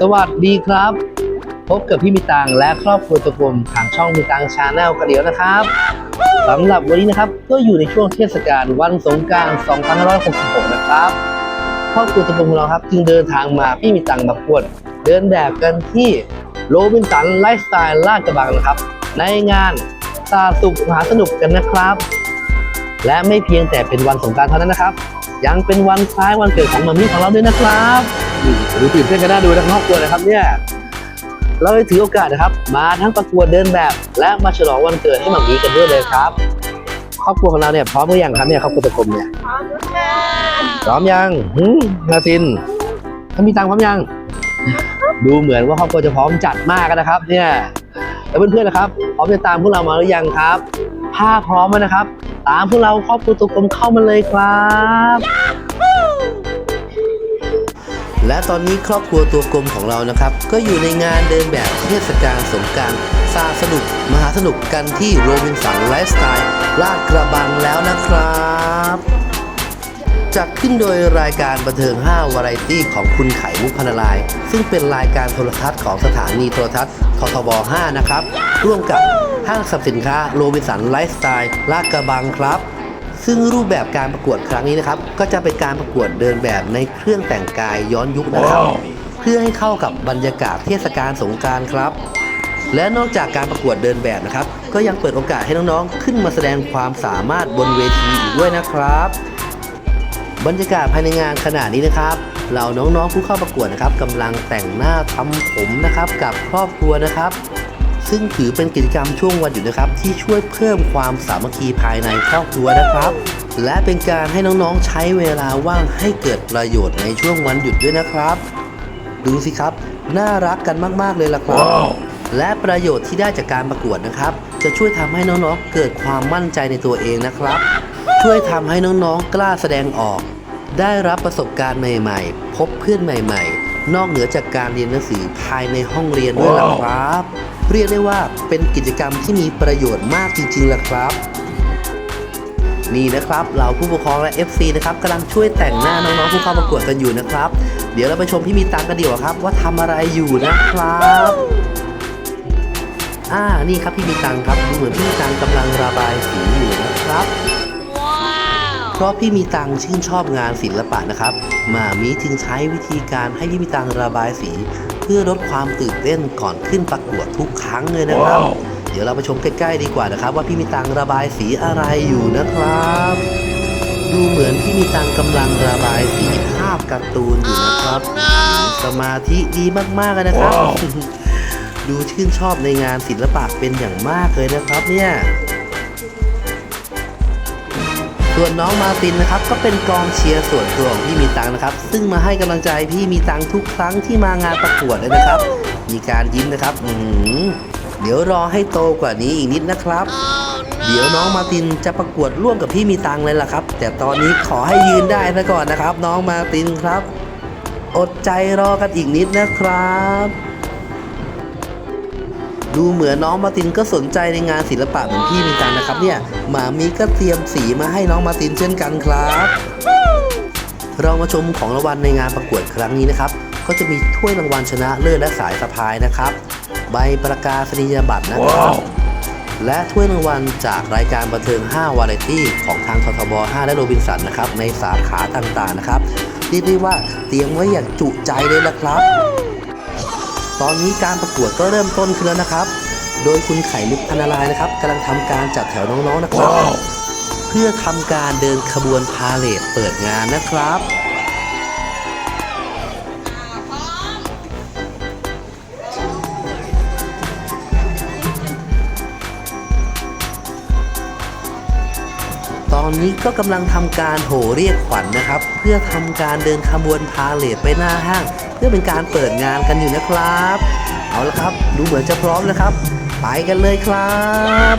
สวัสดีครับ พบกับพี่มีตังและครอบครัวตะกลมทางช่องมีตังชาแนลกันเดียวนะครับสำหรับวันนี้นะครับก็อยู่ในช่วงเทศกาลวันสงกรานต์2566 นะครับครอบครัวตะกลมของเราครับ จึงเดินทางมาพี่มีตังมาปวดเดินแบบกันที่โรบินสันไลฟ์สไตล์ลาดกระบังนะครับ ในงานสาสุขมหาสนุกกันนะครับ และไม่เพียงแต่เป็นวันสงกรารเท่านั้นนะครับ ยังเป็นวันคล้ายวันเกิดของมัมมี่ของเราด้วยนะครับ นี่ดูตื่นเต้นกันน่าดูทั้งครอบครัวนะครับเนี่ยเราเลยถือโอกาสนะครับ มาทั้งประกวดเดินแบบ และมาฉลองวันเกิดให้มัมมี่กันด้วยเลยครับ ครอบครัวของเราเนี่ยพร้อมหรือยังครับเนี่ยครอบครัวตะกรมเนี่ยพร้อมค่ะพร้อมยังหืมนาซินถ้ามีตังค์พร้อมยัง ดูเหมือนว่าครอบครัวจะพร้อมจัดมากนะครับ เนี่ยแล้วเพื่อนๆนะครับพร้อมจะตามพวกเรามาหรือยังครับถ้าพร้อมแล้วนะครับ ตามพวกเราครอบครัวตุกลมเข้ามาเลยครับ และตอนนี้ครอบครัวตัวกลมของเรานะครับ ก็อยู่ในงานเดินแบบเทศกาลสงการซาสนุก มหาสนุกกันที่โรบินสันไลฟ์สไตล์ลาดกระบังแล้วนะครับจัดขึ้นโดยรายการบันเทิง 5 วาไรตี้ของคุณไข่มุกพนาราย ซึ่งเป็นรายการโทรทัศน์ของสถานีโทรทัศน์ททบ 5 นะครับ ร่วมกับห้างสรรพสินค้าโรบินสันไลฟ์สไตล์ลาดกระบังครับ ซึ่งรูปแบบการประกวดครั้งนี้นะครับ ก็จะเป็นการประกวดเดินแบบในเครื่องแต่งกายย้อนยุคนะครับ เพื่อให้เข้ากับบรรยากาศเทศกาลสงกรารครับ และนอกจากการประกวดเดินแบบนะครับ ก็ยังเปิดโอกาสให้น้องๆ ขึ้นมาแสดงความสามารถบนเวทีอีกด้วยนะครับ บรรยากาศภายในงานขณะนี้นะครับเราน้องๆผู้เข้าประกวดนะครับกำลังแต่งหน้าทำผมนะครับกับครอบครัวนะครับ ซึ่งถือเป็นกิจกรรมช่วงวันหยุดนะครับ ที่ช่วยเพิ่มความสามัคคีภายในครอบครัวนะครับ และเป็นการให้น้องๆใช้เวลาว่างให้เกิดประโยชน์ในช่วงวันหยุดด้วยนะครับ ดูสิครับ น่ารักกันมาก ๆ เลยล่ะครับและประโยชน์ที่ได้จากการประกวดนะครับ จะช่วยทำให้น้องๆเกิดความมั่นใจในตัวเองนะครับ ช่วยทำให้น้องๆกล้าแสดงออก ได้รับประสบการณ์ใหม่ๆ พบเพื่อนใหม่ ๆ นอกเหนือจากการเรียนหนังสือภายในห้องเรียนด้วยล่ะครับ เรียกได้ว่าเป็นกิจกรรมที่มีประโยชน์มากจริงๆล่ะครับ นี่นะครับเราผู้ปกครองและ FC นะครับกำลังช่วยแต่งหน้าน้องๆผู้เข้าประกวดกันอยู่นะครับ เดี๋ยวเราไปชมพี่มีตังกันดีกว่าครับ ว่าทำอะไรอยู่นะครับอ่านี่ครับพี่มีตังครับดูเหมือนพี่มีตังกำลังระบายสีอยู่นะครับเพราะพี่มีตังชื่นชอบงานศิลปะนะครับหมามีจึงใช้วิธีการให้พี่มีตังระบายสีเพื่อลดความตื่นเต้นก่อนขึ้นประกวดทุกครั้งเลยนะครับ เดี๋ยวเราไปชมใกล้ๆดีกว่านะครับ ว่าพี่มีตังระบายสีอะไรอยู่นะครับ ดูเหมือนพี่มีตังกำลังระบายสีภาพการ์ตูนอยู่นะครับ สมาธิดีมากๆเลยนะครับ ดูชื่นชอบในงานศิลปะเป็นอย่างมากเลยนะครับเนี่ย ส่วนน้องมาตินนะครับก็เป็นกองเชียร์ส่วนตัวของพี่มีตังนะครับ ซึ่งมาให้กำลังใจพี่มีตังทุกครั้งที่มางานประกวดเลยนะครับ มีการยิ้มนะครับอืเดี๋ยวรอให้โตกว่านี้อีกนิดนะครับ เดี๋ยวน้องมาตินจะประกวดร่วมกับพี่มีตังเลยล่ะครับ แต่ตอนนี้ขอให้ยืนได้ซะก่อนนะครับ น้องมาตินครับ อดใจรอกันอีกนิดนะครับ ดูเหมือนน้องมาร์ตินก็สนใจในงานศิลปะเหมือนพี่มีตังนะครับเนี่ยหมามีก็เตรียมสีมาให้น้องมาร์ตินเช่นกันครับ เรามาชมของรางวัลในงานประกวดครั้งนี้นะครับ ก็จะมีถ้วยรางวัลชนะเลิศและสายสะพายนะครับ ใบประกาศนียบัตรนะครับ และถ้วยรางวัลจากรายการบันเทิง 5 วาไรตี้ของทางททบ 5 และโรบินสันนะครับในสาขาต่างๆนะครับเรียกได้ว่าเตรียมไว้อย่างจุใจเลยละครับ ตอนนี้การประกวดก็เริ่มต้นขึ้นแล้วนะครับ โดยคุณไข่มุกพนารายณ์นะครับกำลังทำการจัดแถวน้องๆนะครับ เพื่อทำการเดินขบวนพาเลทเปิดงานนะครับตอนนี้ก็กำลังทำการโห่เรียกขวัญนะครับ เพื่อทำการเดินขบวนพาเลทไปหน้าห้าง เพื่อเป็นการเปิดงานกันอยู่นะครับ เอาละครับ ดูเหมือนจะพร้อมนะครับ ไปกันเลยครับ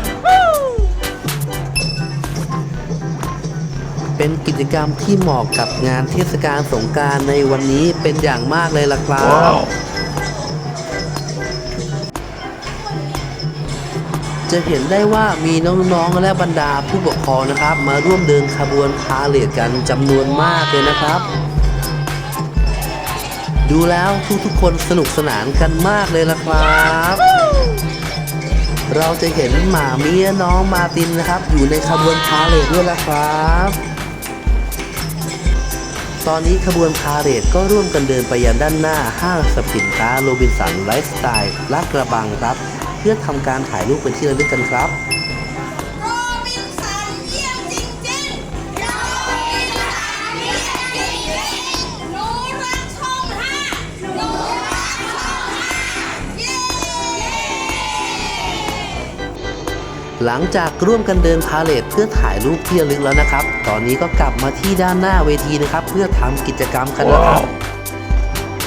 เป็นกิจกรรมที่เหมาะกับงานเทศกาลสงกรารในวันนี้เป็นอย่างมากเลยล่ะครับ จะเห็นได้ว่ามีน้องๆและบรรดาผู้ปกครองนะครับ มาร่วมเดินขบวนพาเลทกันจำนวนมากเลยนะครับ ดูแล้วทุกๆคนสนุกสนานกันมากเลยละครับ เราจะเห็นหมาเมียน้องมาตินนะครับ อยู่ในขบวนพาเหรดด้วยละครับ ตอนนี้ขบวนพาเหรดก็ร่วมกันเดินไปยังด้านหน้าห้างสรรพสินค้าโรบินสันไลฟ์สไตล์ลาดกระบังครับ เพื่อทำการถ่ายรูปเป็นที่ระลึกกันครับ หลังจากร่วมกันเดินพาเลทเพื่อถ่ายรูปที่ระลึกแล้วนะครับ ตอนนี้ก็กลับมาที่ด้านหน้าเวทีนะครับ เพื่อทำกิจกรรมกันนะครับ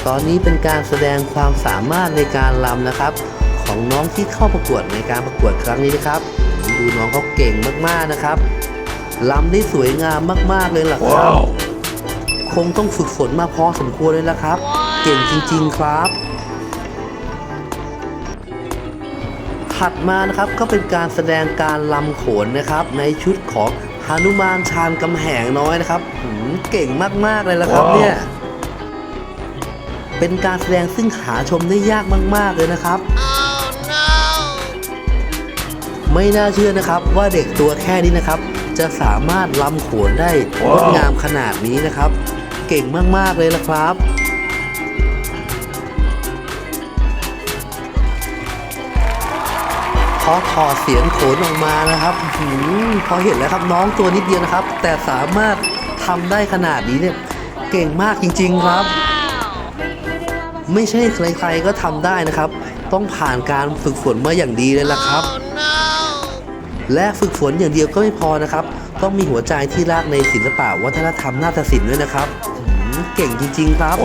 ตอนนี้เป็นการแสดงความสามารถในการรำนะครับ ของน้องที่เข้าประกวดในการประกวดครั้งนี้นะครับ ดูน้องเขาเก่งมากๆนะครับรำได้สวยงามมากๆเลยล่ะครับ คงต้องฝึกฝนมาพอสมควรเลยละครับ เก่งจริง ๆ ครับ ถัดมานะครับก็เป็นการแสดงการลำโขนนะครับ ในชุดของฮานุมานชาญกำแหงน้อยนะครับหืมเก่งมากๆเลยละครับเนี่ย เป็นการแสดงซึ่งหาชมได้ยากมาก ๆเลยนะครับ ไม่น่าเชื่อนะครับว่าเด็กตัวแค่นี้นะครับ จะสามารถลำโขนได้งดงามขนาดนี้นะครับ เก่งมากๆเลยละครับ พอถอดเสียงโขนออกมานะครับหือพอเห็นแล้วครับน้องตัวนิดเดียวนะครับ แต่สามารถทำได้ขนาดนี้เนี่ยเก่งมากจริง ๆครับ ไม่ใช่ใครๆก็ทำได้นะครับ ต้องผ่านการฝึกฝนมาอย่างดีเลยล่ะครับ และฝึกฝนอย่างเดียวก็ไม่พอนะครับ ต้องมีหัวใจที่รักในศิลปะวัฒนธรรมนาฏศิลป์ด้วยนะครับหือเก่งจริง ๆ ครับ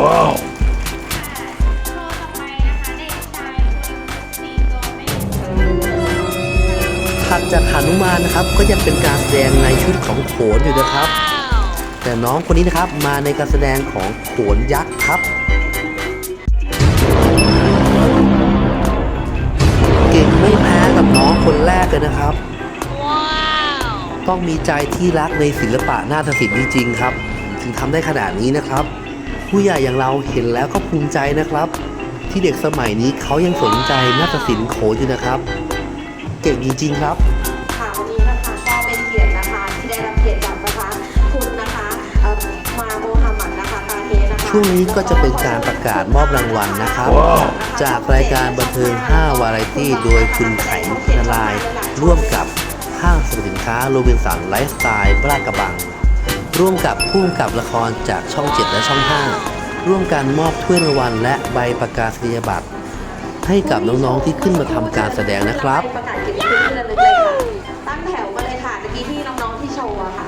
ถัดจากหนุมานนะครับ ก็ยังเป็นการแสดงในชุดของโขนอยู่นะครับ แต่น้องคนนี้นะครับมาในการแสดงของโขนยักษ์ครับ เก่งไม่แพ้กับน้องคนแรกเลยนะครับ ต้องมีใจที่รักในศิลปะนาฏศิลป์จริงๆครับ ถึงทำได้ขนาดนี้นะครับ ผู้ใหญ่อย่างเราเห็นแล้วก็ภูมิใจนะครับ ที่เด็กสมัยนี้เขายังสนใจนาฏศิลป์โขนอยู่นะครับ เก่งจริงๆครับ ค่ะวันนี้นะคะก็เป็นเกียรตินะคะที่ได้รับเกียรติจากนะคะคุณนะคะเอ่อมาโมฮัมหมัดนะคะตาเทนะคะช่วงนี้ก็จะเป็นการประกาศมอบรางวัลนะครับ จากรายการบันเทิง 5 วาไรตี้ โดยคุณไข่มุกนารายณ์ร่วมกับห้างสรรพสินค้าโรบินสันไลฟ์สไตล์บลาดกระบัง ร่วมกับผู้กำกับละครจากช่อง 7 และช่อง 5 ร่วมกันมอบถ้วยรางวัลและใบประกาศนียบัตร ให้กับน้องๆที่ขึ้นมาทำการแสดงนะครับประกาศเกียรติคุณที่ระลึกเลยค่ะ ตั้งแถวมาเลยค่ะเมื่อกี้ที่น้องๆที่โชว์อะค่ะ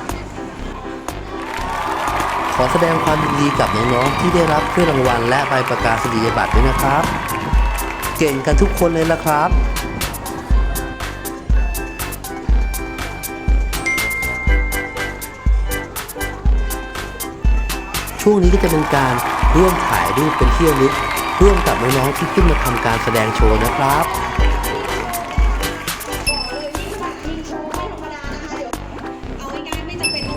ขอแสดงความยินดีกับน้องๆที่ได้รับถ้วยรางวัลและใบประกาศนียบัตรด้วยนะครับ เก่งกันทุกคนเลยละครับช่วงนี้ก็จะเป็นการร่วมถ่ายรูปเป็นที่ระลึก ร่วมกับน้องๆที่ขึ้นมาทำการแสดงโชว์นะครับ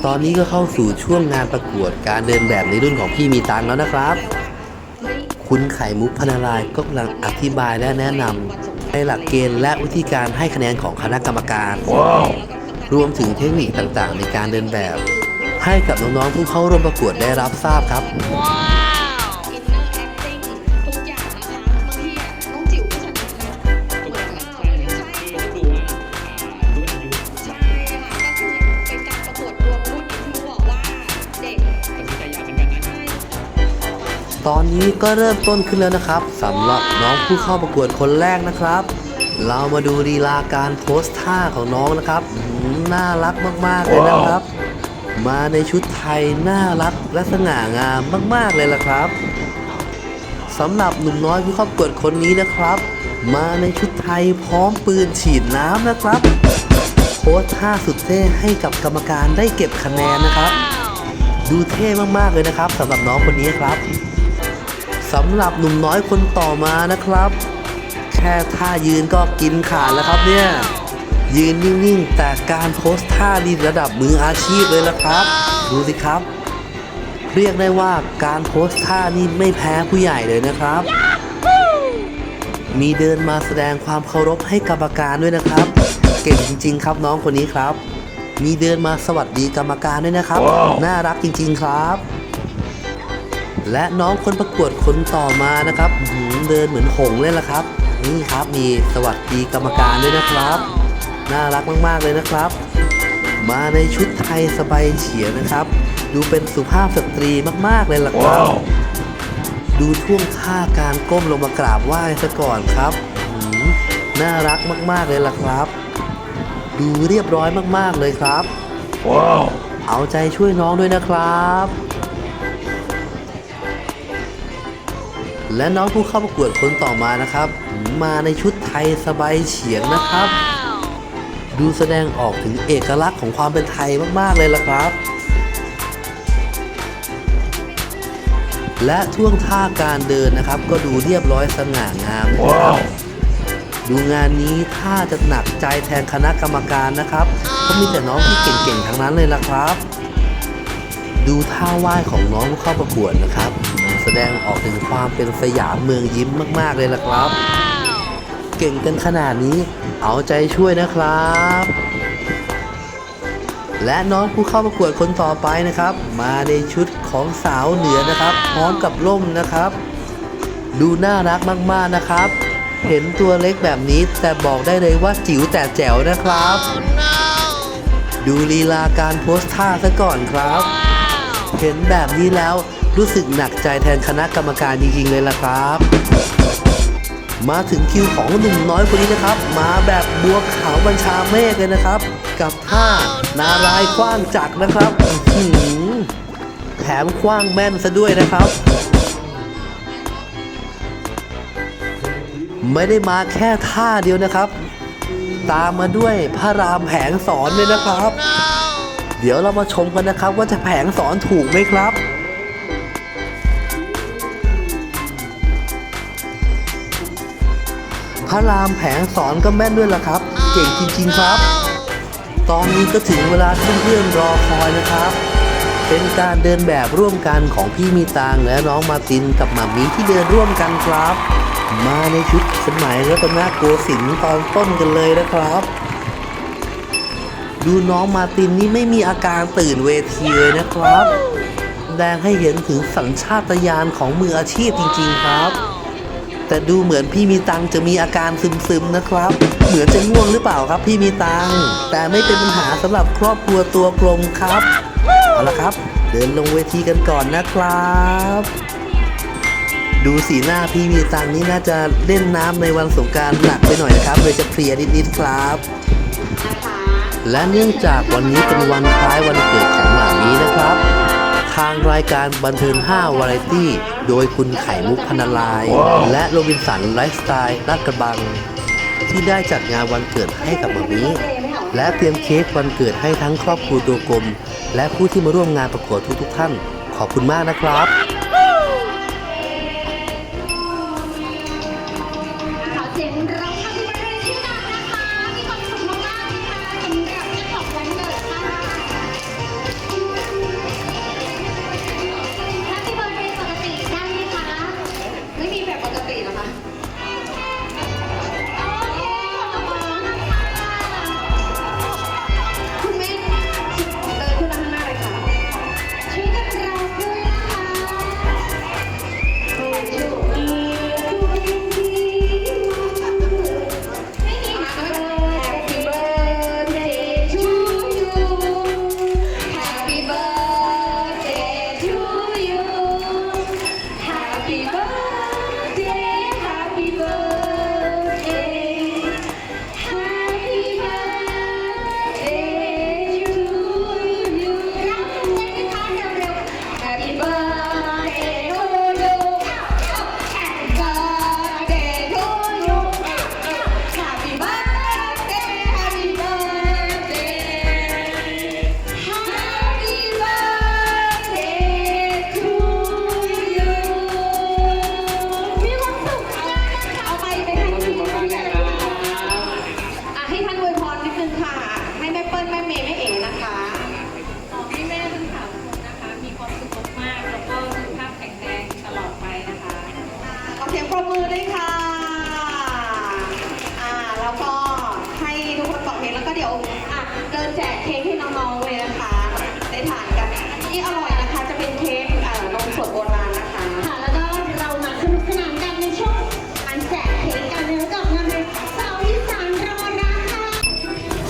ตอนนี้ก็เข้าสู่ช่วงงานประกวดการเดินแบบในรุ่นของพี่มีตังค์แล้วนะครับ คุณไข่มุกพนารายณ์ก็กำลังอธิบายและแนะนำในหลักเกณฑ์และวิธีการให้คะแนนของคณะกรรมการรวมถึงเทคนิคต่างๆ ในการเดินแบบ ให้กับน้องๆผู้เข้าร่วมประกวดได้รับทราบครับอิ ตอนนี้ก็เริ่มต้นขึ้นแล้วนะครับสำหรับน้องผู้เข้าประกวดคนแรกนะครับ เรามาดูลีลาการโพสท่าของน้องนะครับน่ารักมากๆเลยนะครับ มาในชุดไทยน่ารักและสง่างามมาก ๆเลยล่ะครับสำหรับหนุ่มน้อยผู้เข้าประกวดคนนี้นะครับ มาในชุดไทยพร้อมปืนฉีดน้ำนะครับโพสท่าสุดเท่ให้กับกรรมการได้เก็บคะแนนนะครับ ดูเท่มากๆเลยนะครับสำหรับน้องคนนี้ครับ สำหรับหนุ่มน้อยคนต่อมานะครับ แค่ท่ายืนก็กินขาดแล้วครับเนี่ย ยืนนิ่งๆ แต่การโพสท่านี่ระดับมืออาชีพเลยละครับ ดูสิครับ เรียกได้ว่าการโพสท่านี่ไม่แพ้ผู้ใหญ่เลยนะครับ มีเดินมาแสดงความเคารพให้กรรมการด้วยนะครับ เก่งจริง ๆ ครับน้องคนนี้ครับ มีเดินมาสวัสดีกรรมการด้วยนะครับ น่ารักจริง ๆ ครับ และน้องคนประกวดคนต่อมานะครับอื้อหือเดินเหมือนหงส์เลยล่ะครับ นี่ครับมีสวัสดีกรรมการด้วยนะครับ น่ารักมากๆเลยนะครับ มาในชุดไทยสบายเฉียงนะครับ ดูเป็นสุภาพสตรีมากๆเลยล่ะครับ ดูท่วงท่าการก้มลงมากราบไหว้ซะก่อนครับอื้อหือน่ารักมากๆเลยล่ะครับ ดูเรียบร้อยมากๆเลยครับเอาใจช่วยน้องด้วยนะครับ และน้องผู้เข้าประกวดคนต่อมานะครับ มาในชุดไทยสบายเฉียงนะครับ ดูแสดงออกถึงเอกลักษณ์ของความเป็นไทยมากๆเลยล่ะครับ และท่วงท่าการเดินนะครับ ก็ดูเรียบร้อยสง่างามนะครับ ดูงานนี้ถ้าจะหนักใจแทนคณะกรรมการนะครับก็มีแต่น้องที่เก่งๆทั้งนั้นเลยล่ะครับ ดูท่าไหว้ของน้องผู้เข้าประกวดนะครับ แสดงออกถึงความเป็นสยามเมืองยิ้มมาก ๆ เลยล่ะครับ เก่งกันขนาดนี้ เอาใจช่วยนะครับ และน้องผู้เข้าประกวดคนต่อไปนะครับ มาในชุดของสาวเหนือนะครับ พร้อมกับร่มนะครับ ดูน่ารักมากๆนะครับ เห็นตัวเล็กแบบนี้แต่บอกได้เลยว่าจิ๋วแต่แจ๋วนะครับ ดูลีลาการโพสท่าซะก่อนครับ เห็นแบบนี้แล้ว รู้สึกหนักใจแทนคณะกรรมการจริงๆเลยล่ะครับ มาถึงคิวของหนุ่มน้อยคนนี้นะครับ มาแบบบัวขาวบัญชาเมฆเลยนะครับ กับท่านารายคว้างจักรนะครับหือแถมคว้างแม่นซะด้วยนะครับไม่ได้มาแค่ท่าเดียวนะครับ ตามมาด้วยพระรามแผงสอนเลยนะครับ เดี๋ยวเรามาชมกันนะครับว่าจะแผงสอนถูกไหมครับ พระรามแผงสอนก็แม่นด้วยล่ะครับ เก่งจริงๆครับ ตอนนี้ก็ถึงเวลาที่เพื่อนๆรอคอยนะครับ เป็นการเดินแบบร่วมกันของพี่มีตางและน้องมาตินกับหมามีที่เดินร่วมกันครับ มาในชุดสมัยรัตนโกสินทร์ตอนต้นกันเลยนะครับ ดูน้องมาตินนี่ไม่มีอาการตื่นเวทีเลยนะครับแสดงให้เห็นถึงสัญชาตญาณของมืออาชีพจริงๆครับ แต่ดูเหมือนพี่มีตังจะมีอาการซึมๆนะครับ เหมือนจะง่วงหรือเปล่าครับ พี่มีตังแต่ไม่เป็นปัญหาสำหรับครอบครัวตัวกลมครับเอาละครับ เดินลงเวทีกันก่อนนะครับ ดูสีหน้าพี่มีตังนี่น่าจะเล่นน้ำในวันสงกรารหนักไปหน่อยนะครับเลยจะเพลียนิดๆครับนะคะและเนื่องจากวันนี้เป็นวันคล้ายวันเกิดของหมามีนะครับ ทางรายการบันเทิง5วาไรตี้ โดยคุณไข่มุกพนาลาย และโรบินสันไลฟ์สไตล์ลาดกระบัง ที่ได้จัดงานวันเกิดให้กับหมามีและเตรียมเค้กวันเกิดให้ทั้งครอบครัวตัวกลม และผู้ที่มาร่วมงานประกวดทุกๆท่าน ขอบคุณมากนะครับ มย์แม่เอ๋นะคะ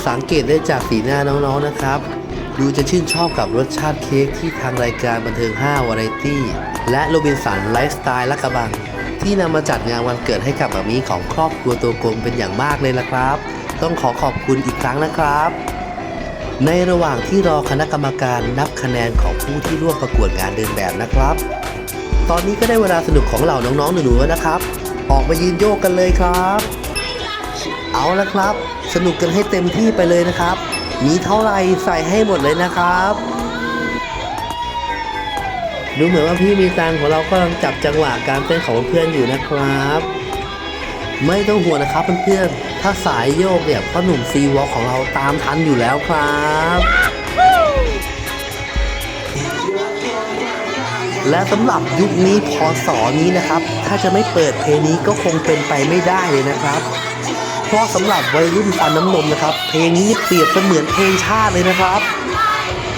สังเกตได้จากสีหน้าน้องๆนะครับ ดูจะชื่นชอบกับรสชาติเค้กที่ทางรายการบันเทิง 5 วาไรตี้ และโรบินสันไลฟ์สไตล์ละกระบัง ที่นำมาจัดงานวันเกิดให้กับแบบนี้ของครอบครัวตัวกลมเป็นอย่างมากเลยละครับ ต้องขอขอบคุณอีกครั้งนะครับ ในระหว่างที่รอคณะกรรมการนับคะแนนของผู้ที่ร่วมประกวดงานเดินแบบนะครับ ตอนนี้ก็ได้เวลาสนุกของเหล่าน้องๆหนูๆแล้วนะครับ ออกมายืนโยกกันเลยครับ เอาละครับ สนุกกันให้เต็มที่ไปเลยนะครับ มีเท่าไหร่ใส่ให้หมดเลยนะครับ ดูเหมือนว่าพี่มีตังของเรากำลังจับจังหวะการเต้นของเพื่อนอยู่นะครับ ไม่ต้องห่วงนะครับเพื่อนๆถ้าสายโยกเนี่ยพ่อหนุ่มซีวอลของเราตามทันอยู่แล้วครับและสำหรับยุคนี้พศนี้นะครับ ถ้าจะไม่เปิดเพลงนี้ก็คงเป็นไปไม่ได้เลยนะครับ เพราะสำหรับวัยรุ่นฟันน้ำนมนะครับ เพลงนี้เปรียบเสมือนเพลงชาติเลยนะครับ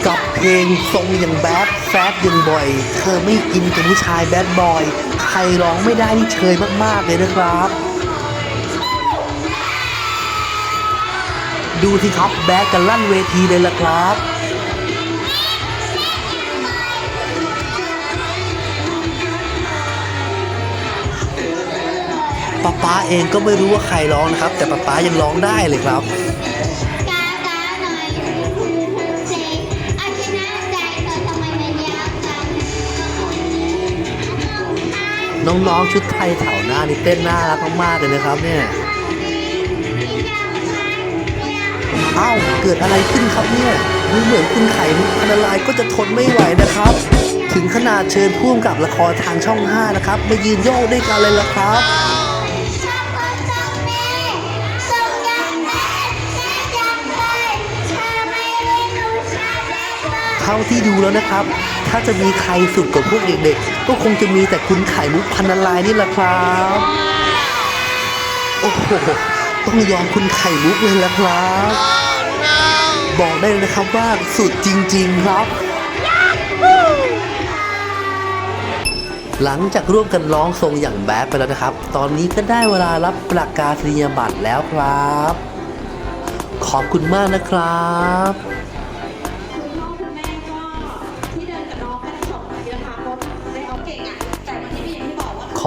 กับเพลงทรงอย่างแบดแซดยังบ่อย เธอไม่อินกับผู้ชายแบดบอย ใครร้องไม่ได้นี่เชยมากๆเลยนะครับ ดูสิครับแบดกันลั่นเวทีเลยล่ะครับ ป๊าป๊าเองก็ไม่รู้ว่าใครร้องนะครับ แต่ป๊าป๊ายังร้องได้เลยครับน้องๆชุดไทยแถวหน้านี่เต้นน่ารักมากๆเลยนะครับเนี่ยเอ้าเกิดอะไรขึ้นครับเนี่ยดูเหมือนคุณไข่มุกพันลายก็จะทนไม่ไหวนะครับ ถึงขนาดเชิญพ่วงกับละครทางช่อง 5 นะครับมายืนโยกด้วยกันเลยละครับ ท่าที่ดูแล้วนะครับ ถ้าจะมีใครสุดกว่าพวกเด็กๆ ก็คงจะมีแต่คุณไข่มุกพันลายนี่แหละครับ โอ้โห ต้องยอมคุณไข่มุกเลยละครับ บอกได้เลยนะครับว่าสุดจริง ๆ ครับ หลังจากร่วมกันร้องทรงอย่างแบดไปแล้วนะครับ ตอนนี้ก็ได้เวลารับประกาศนียบัตรแล้วครับ ขอบคุณมากนะครับ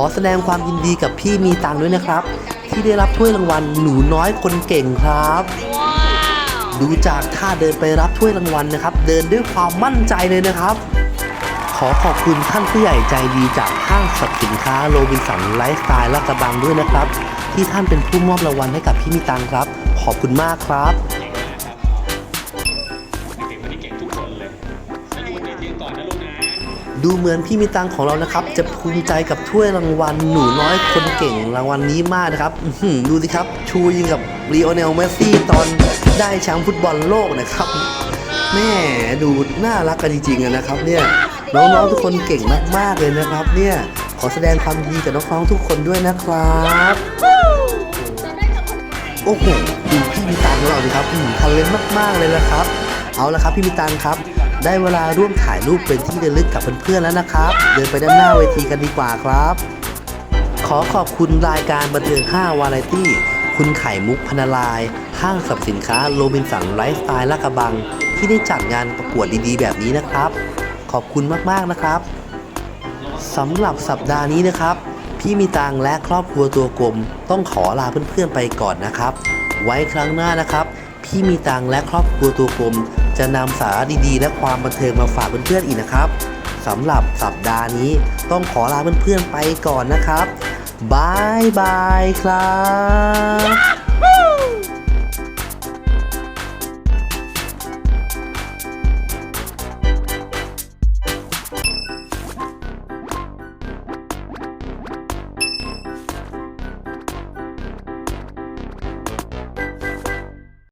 อกว่าขอแสดงความยินดีกับพี่มีตังด้วยนะครับ ที่ได้รับถ้วยรางวัลหนูน้อยคนเก่งครับ ดูจากท่าเดินไปรับถ้วยรางวัลนะครับ เดินด้วยความมั่นใจเลยนะครับ ขอขอบคุณท่านผู้ใหญ่ใจดีจากห้างสรรพสินค้าโรบินสันไลฟ์สไตล์ลาดกระบังด้วยนะครับ ที่ท่านเป็นผู้มอบรางวัลให้กับพี่มีตังครับ ขอบคุณมากครับ ดูเหมือนพี่มีตังของเรานะครับ จะภูมิใจกับถ้วยรางวัลหนูน้อยคนเก่งรางวัลนี้มากนะครับดูสิครับ ชูยิงกับลีโอเนลเมสซี่ตอนได้แชมป์ฟุตบอลโลกนะครับ แม่ดูน่ารักกันจริงๆนะครับ เนี่ยน้องๆทุกคนเก่งมากๆเลยนะครับ เนี่ยขอแสดงความยินดีกับน้องๆทุกคนด้วยนะครับโอ้โหดูพี่มีตังของเราดิครับอืมทันเลนมากๆเลยนะครับ เอาละครับพี่มีตังครับ ได้เวลาร่วมถ่ายรูปเป็นที่ระลึกกับเพื่อนๆแล้วนะครับ เดินไปด้านหน้าเวทีกันดีกว่าครับ ขอขอบคุณรายการบันเทิง 5 วาไรตี้ คุณไข่มุกพนาลาย ห้างสรรพสินค้าโรบินสันไลฟ์สไตล์ลาดกระบัง ที่ได้จัดงานประกวดดีๆ แบบนี้นะครับ ขอบคุณมากๆนะครับสำหรับสัปดาห์นี้นะครับ พี่มีตังและครอบครัวตัวกลม ต้องขอลาเพื่อนๆไปก่อนนะครับ ไว้ครั้งหน้านะครับ พี่มีตังและครอบครัวตัวกลม จะนำสาระดีๆ และความบันเทิงมาฝากเพื่อนๆอีกนะครับสำหรับสัปดาห์นี้ต้องขอลาเพื่อนๆไปก่อนนะครับบายบายครับ